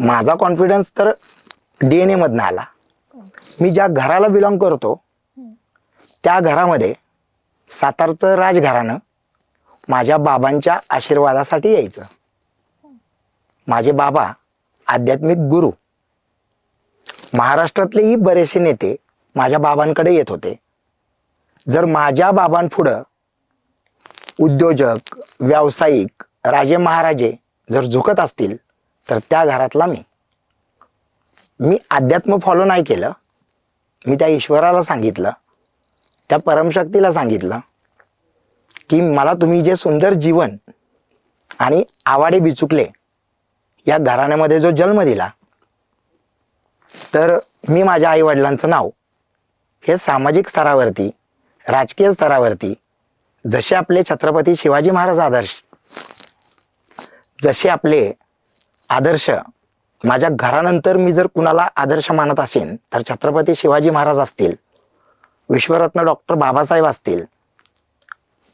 माझा कॉन्फिडन्स तर डीएनए मधनं आला. मी ज्या घराला बिलॉंग करतो त्या घरामध्ये सातारचं राजघराणं माझ्या बाबांच्या आशीर्वादासाठी यायचं. माझे बाबा आध्यात्मिक गुरु. महाराष्ट्रातलेही बरेचसे नेते माझ्या बाबांकडे येत होते. जर माझ्या बाबांपुढं उद्योजक व्यावसायिक राजे महाराजे जर झुकत असतील तर त्या घरातला मी. मी अध्यात्म फॉलो नाही केलं. मी त्या ईश्वराला सांगितलं. त्या परमशक्तीला सांगितलं. की मला तुम्ही जे सुंदर जीवन आणि आवाडे बिचुकले या घराण्यामध्ये जो जन्म दिला तर मी माझ्या आईवडिलांचं नाव हे सामाजिक स्तरावरती राजकीय स्तरावरती जसे आपले छत्रपती शिवाजी महाराज आदर्श जसे आपले आदर्श. माझ्या घरानंतर मी जर कुणाला आदर्श मानत असेन तर छत्रपती शिवाजी महाराज असतील विश्वरत्न डॉक्टर बाबासाहेब असतील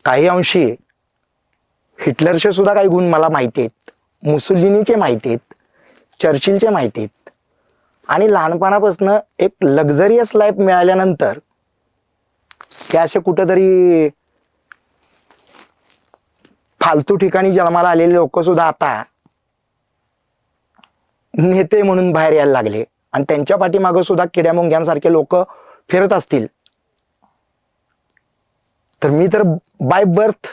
काही अंशी हिटलरचे सुद्धा काही गुण मला माहिती आहेत मुसुलिनीचे माहिती आहेत चर्चिलचे माहिती आहेत. आणि लहानपणापासून एक लक्झरियस लाईफ मिळाल्यानंतर ते असे कुठंतरी फालतू ठिकाणी जन्माला आलेले लोक सुद्धा आता नेते म्हणून बाहेर यायला लागले. आणि त्यांच्या पाठीमागं सुद्धा किड्यामुंग्यांसारखे लोक फिरत असतील. तर मी तर बाय बर्थ